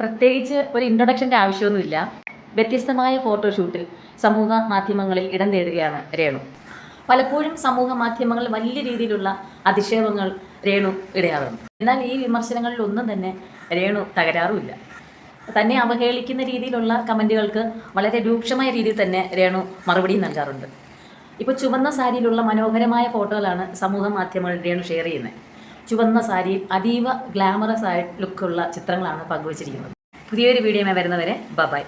പ്രത്യേകിച്ച് ഒരു ഇൻട്രൊഡക്ഷന്റെ ആവശ്യമൊന്നുമില്ല. വ്യത്യസ്തമായ ഫോട്ടോഷൂട്ടിൽ സമൂഹ മാധ്യമങ്ങളിൽ ഇടം നേടുകയാണ് രേണു. പലപ്പോഴും സമൂഹ മാധ്യമങ്ങൾ വലിയ രീതിയിലുള്ള അധിക്ഷേപങ്ങൾ രേണു ഇടയാറുണ്ട്. എന്നാൽ ഈ വിമർശനങ്ങളിൽ ഒന്നും തന്നെ രേണു തകരാറുമില്ല. തന്നെ അവഹേളിക്കുന്ന രീതിയിലുള്ള കമന്റുകൾക്ക് വളരെ രൂക്ഷമായ രീതിയിൽ തന്നെ രേണു മറുപടി നൽകാറുണ്ട്. ഇപ്പോൾ ചുവന്ന സാരിയിലുള്ള മനോഹരമായ ഫോട്ടോകളാണ് സമൂഹ മാധ്യമങ്ങളിൽ രേണു ഷെയർ ചെയ്യുന്നത്. ചുവന്ന സാരിയിൽ അതീവ ഗ്ലാമറസ് ആയ ലുക്കുള്ള ചിത്രങ്ങളാണ് പങ്കുവച്ചിരിക്കുന്നത്. പുതിയൊരു വീഡിയോയുമായി വരുന്നവരെ ബബായ്